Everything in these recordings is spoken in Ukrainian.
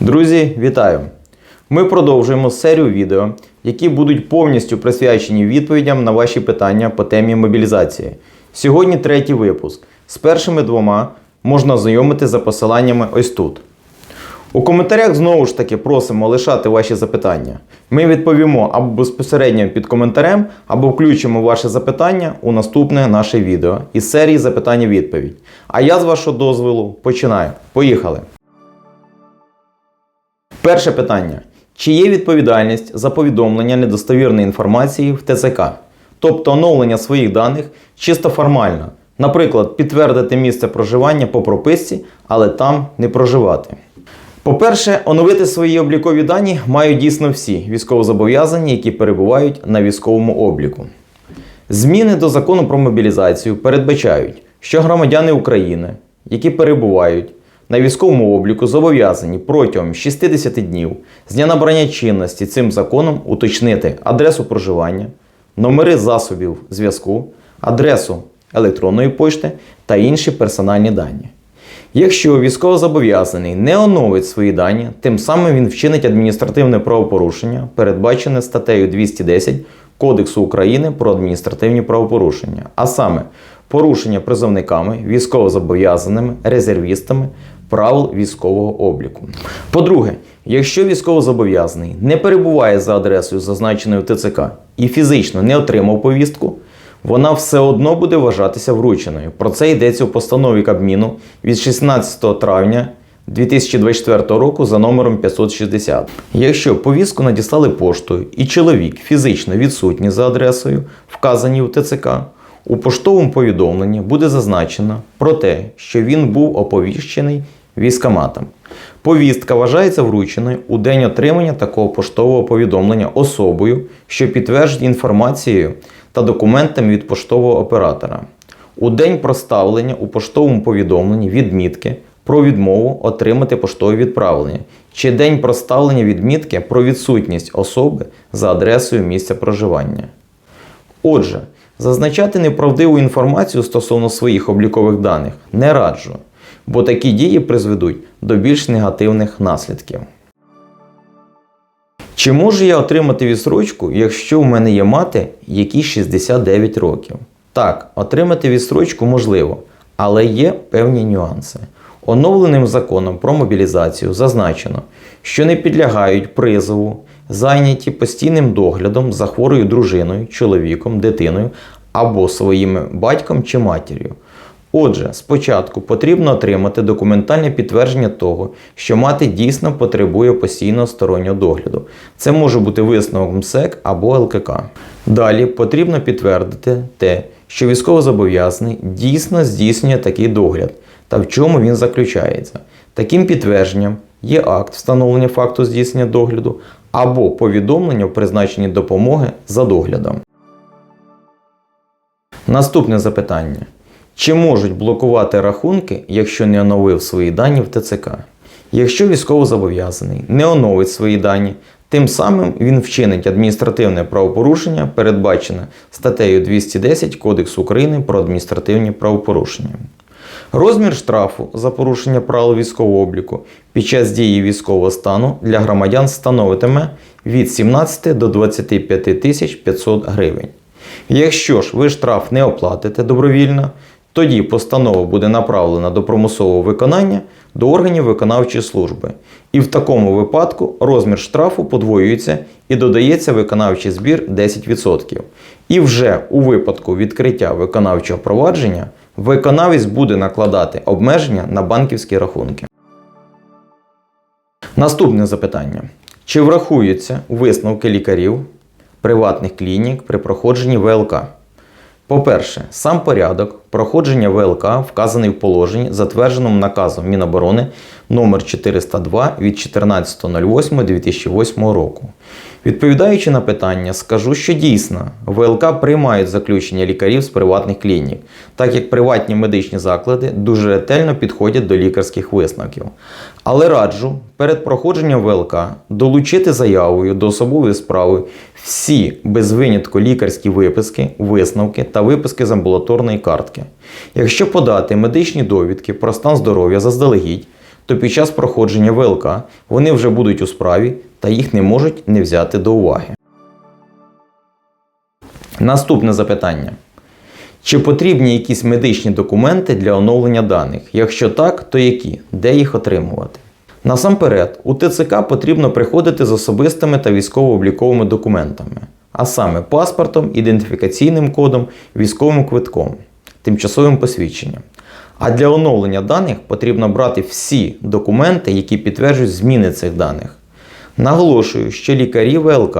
Друзі, вітаю! Ми продовжуємо серію відео, які будуть повністю присвячені відповідям на ваші питання по темі мобілізації. Сьогодні третій випуск. З першими двома можна ознайомити за посиланнями ось тут. У коментарях знову ж таки просимо лишати ваші запитання. Ми відповімо або безпосередньо під коментарем, або включимо ваше запитання у наступне наше відео із серії запитання-відповідь. А я з вашого дозволу починаю. Поїхали! Перше питання. Чи є відповідальність за повідомлення недостовірної інформації в ТЦК? Тобто оновлення своїх даних чисто формально. Наприклад, підтвердити місце проживання по прописці, але там не проживати. По-перше, оновити свої облікові дані мають дійсно всі військовозобов'язані, які перебувають на військовому обліку. Зміни до закону про мобілізацію передбачають, що громадяни України, які перебувають на військовому обліку, зобов'язані протягом 60 днів з дня набрання чинності цим законом уточнити адресу проживання, номери засобів зв'язку, адресу електронної пошти та інші персональні дані. Якщо військовозобов'язаний не оновить свої дані, тим самим він вчинить адміністративне правопорушення, передбачене статтею 210 Кодексу України про адміністративні правопорушення, а саме порушення призовниками, військовозобов'язаними, резервістами правил військового обліку. По-друге, якщо військовозобов'язаний не перебуває за адресою, зазначеною в ТЦК, і фізично не отримав повістку, вона все одно буде вважатися врученою. Про це йдеться у постанові Кабміну від 16 травня 2024 року за номером 560. Якщо повістку надіслали поштою і чоловік фізично відсутній за адресою, вказаній у ТЦК, у поштовому повідомленні буде зазначено про те, що він був оповіщений військоматом. Повістка вважається врученою у день отримання такого поштового повідомлення особою, що підтверджує інформацією та документами від поштового оператора. У день проставлення у поштовому повідомленні відмітки про відмову отримати поштове відправлення чи день проставлення відмітки про відсутність особи за адресою місця проживання. Отже, зазначати неправдиву інформацію стосовно своїх облікових даних не раджу, бо такі дії призведуть до більш негативних наслідків. Чи можу я отримати відсрочку, якщо в мене є мати, якій 69 років? Так, отримати відсрочку можливо, але є певні нюанси. Оновленим законом про мобілізацію зазначено, що не підлягають призову, зайняті постійним доглядом за хворою дружиною, чоловіком, дитиною або своїм батьком чи матір'ю. Отже, спочатку потрібно отримати документальне підтвердження того, що мати дійсно потребує постійного стороннього догляду. Це може бути висновок МСЕК або ЛКК. Далі потрібно підтвердити те, що військовозобов'язаний дійсно здійснює такий догляд та в чому він заключається. Таким підтвердженням є акт встановлення факту здійснення догляду або повідомлення в призначенні допомоги за доглядом. Наступне запитання. Чи можуть блокувати рахунки, якщо не оновив свої дані в ТЦК? Якщо військовозобов'язаний не оновить свої дані, тим самим він вчинить адміністративне правопорушення, передбачене статтею 210 Кодексу України про адміністративні правопорушення. Розмір штрафу за порушення правил військового обліку під час дії військового стану для громадян становитиме від 17 до 25 тисяч 500 гривень. Якщо ж ви штраф не оплатите добровільно, тоді постанова буде направлена до примусового виконання до органів виконавчої служби. І в такому випадку розмір штрафу подвоюється і додається виконавчий збір 10%. І вже у випадку відкриття виконавчого провадження виконавець буде накладати обмеження на банківські рахунки. Наступне запитання. Чи врахуються висновки лікарів приватних клінік при проходженні ВЛК? По-перше, сам порядок проходження ВЛК вказаний в положенні, затвердженому наказом Міноборони номер 402 від 14.08.2008 року. Відповідаючи на питання, скажу, що дійсно ВЛК приймають заключення лікарів з приватних клінік, так як приватні медичні заклади дуже ретельно підходять до лікарських висновків. Але раджу перед проходженням ВЛК долучити заявою до особової справи всі без винятку лікарські виписки, висновки та виписки з амбулаторної картки. Якщо подати медичні довідки про стан здоров'я заздалегідь, то під час проходження ВЛК вони вже будуть у справі та їх не можуть не взяти до уваги. Наступне запитання. Чи потрібні якісь медичні документи для оновлення даних? Якщо так, то які? Де їх отримувати? Насамперед, у ТЦК потрібно приходити з особистими та військово-обліковими документами, а саме паспортом, ідентифікаційним кодом, військовим квитком, тимчасовим посвідченням. А для оновлення даних потрібно брати всі документи, які підтверджують зміни цих даних. Наголошую, що лікарі ВЛК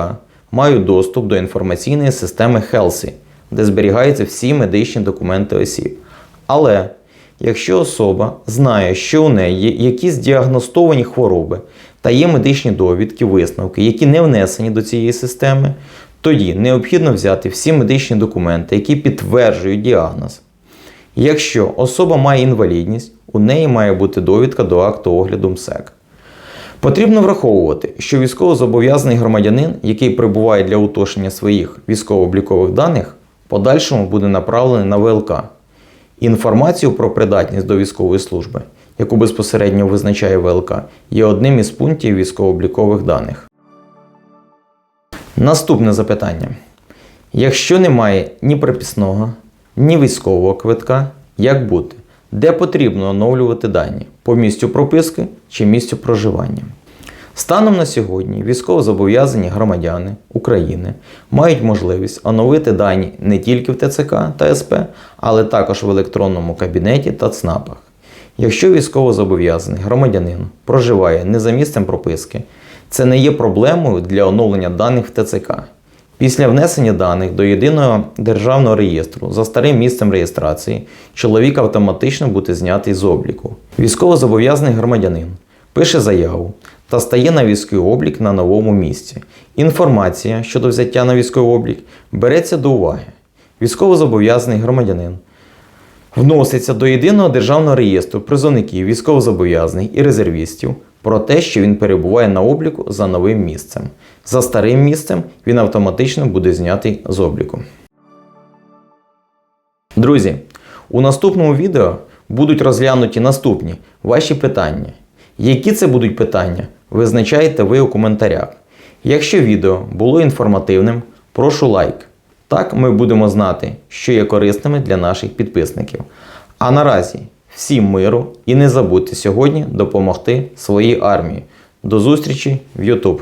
мають доступ до інформаційної системи HELSI, де зберігаються всі медичні документи осіб. Але якщо особа знає, що у неї є якісь діагностовані хвороби та є медичні довідки, висновки, які не внесені до цієї системи, тоді необхідно взяти всі медичні документи, які підтверджують діагноз. Якщо особа має інвалідність, у неї має бути довідка до акту огляду МСЕК. Потрібно враховувати, що військовозобов'язаний громадянин, який прибуває для уточнення своїх військово-облікових даних, подальшому буде направлений на ВЛК. Інформацію про придатність до військової служби, яку безпосередньо визначає ВЛК, є одним із пунктів військово-облікових даних. Наступне запитання. Якщо немає ні приписного, ні військового квитка, як бути? Де потрібно оновлювати дані? По місцю прописки чи місцю проживання? Станом на сьогодні військовозобов'язані громадяни України мають можливість оновити дані не тільки в ТЦК та СП, але також в електронному кабінеті та ЦНАПах. Якщо військовозобов'язаний громадянин проживає не за місцем прописки, це не є проблемою для оновлення даних в ТЦК. Після внесення даних до єдиного державного реєстру за старим місцем реєстрації чоловік автоматично буде знятий з обліку. Військовозобов'язаний громадянин пише заяву та стає на військовий облік на новому місці. Інформація щодо взяття на військовий облік береться до уваги. Військовозобов'язаний громадянин вноситься до єдиного державного реєстру призовників, військовозобов'язаних і резервістів про те, що він перебуває на обліку за новим місцем. За старим місцем він автоматично буде знятий з обліку. Друзі, у наступному відео будуть розглянуті наступні ваші питання. Які це будуть питання, визначаєте ви у коментарях. Якщо відео було інформативним, прошу лайк. Так ми будемо знати, що є корисними для наших підписників. А наразі всім миру і не забудьте сьогодні допомогти своїй армії. До зустрічі в YouTube!